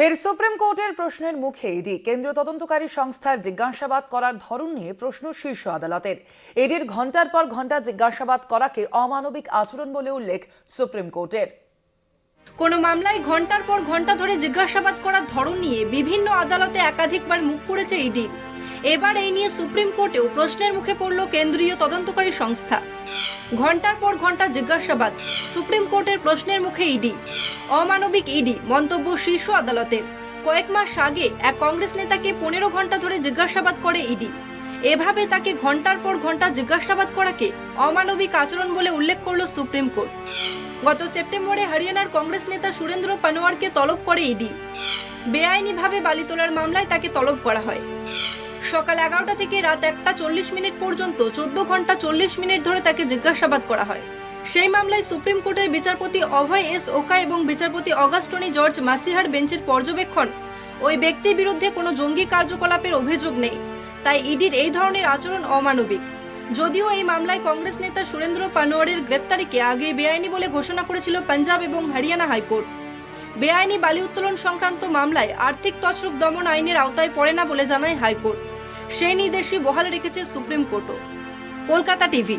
ফের সুপ্রিম কোর্টের প্রশ্নের মুখে ইডি। কেন্দ্রীয় তদন্তকারী সংস্থার জিজ্ঞাসাবাদ করার ধরন নিয়ে প্রশ্ন শীর্ষ আদালতের। ইডির ঘণ্টার পর ঘণ্টা জিজ্ঞাসাবাদ করাকে অমানবিক আচরণ বলে উল্লেখ সুপ্রিম কোর্টের। কোনো মামলায় ঘণ্টার পর ঘণ্টা ধরে জিজ্ঞাসাবাদ করার ধরন নিয়ে বিভিন্ন আদালতে একাধিকবার মুখ পুড়েছে ইডি। এবার এই নিয়ে সুপ্রিম কোর্টেও প্রশ্নের মুখে পড়ল কেন্দ্রীয় তদন্তকারী সংস্থা। ঘণ্টার পর ঘণ্টা জিজ্ঞাসাবাদ। সুপ্রিম কোর্টের প্রশ্নের মুখে ইডি। অমানবিক ইডি, মন্তব্য শীর্ষ আদালতের কয়েক মাস আগে এক কংগ্রেস নেতাকে পনেরো ঘণ্টা ধরে জিজ্ঞাসাবাদ করে ইডি। এভাবে তাকে ঘণ্টার পর ঘণ্টা জিজ্ঞাসাবাদ করাকে অমানবিক আচরণ বলে উল্লেখ করল সুপ্রিম কোর্ট। গত সেপ্টেম্বরে হরিয়ানার কংগ্রেস নেতা সুরেন্দ্র পানোয়ারকে তলব করে ইডি। বেআইনিভাবে বালি তোলার মামলায় তাকে তলব করা হয়। সকাল এগারোটা থেকে রাত একটা চল্লিশ মিনিট পর্যন্ত, চোদ্দ ঘণ্টা চল্লিশ মিনিট ধরে তাকে জিজ্ঞাসাবাদ করা হয়। সেই মামলায় সুপ্রিম কোর্টের বিচারপতি অভয় এস ওকা এবং বিচারপতি অগাস্টনি জর্জ মাসিহার বেঞ্চের পর্যবেক্ষণ। ওই ব্যক্তির বিরুদ্ধে কোনো জঙ্গি কার্যকলাপের অভিযোগ নেই। তাই ইডির এই ধরনের আচরণ অমানবিক। যদিও এই মামলায় কংগ্রেস নেতা সুরেন্দ্র পানোয়ারের গ্রেপ্তারিকে আগে বেআইনি বলে ঘোষণা করেছিল পাঞ্জাব এবং হরিয়ানা হাইকোর্ট। বেআইনি বালি উত্তোলন সংক্রান্ত মামলায় আর্থিক তছরুক দমন আইনের আওতায় পড়ে না বলে জানায় হাইকোর্ট। সেই নির্দেশই বহাল রেখেছে সুপ্রিম কোর্টও। কলকাতা টিভি।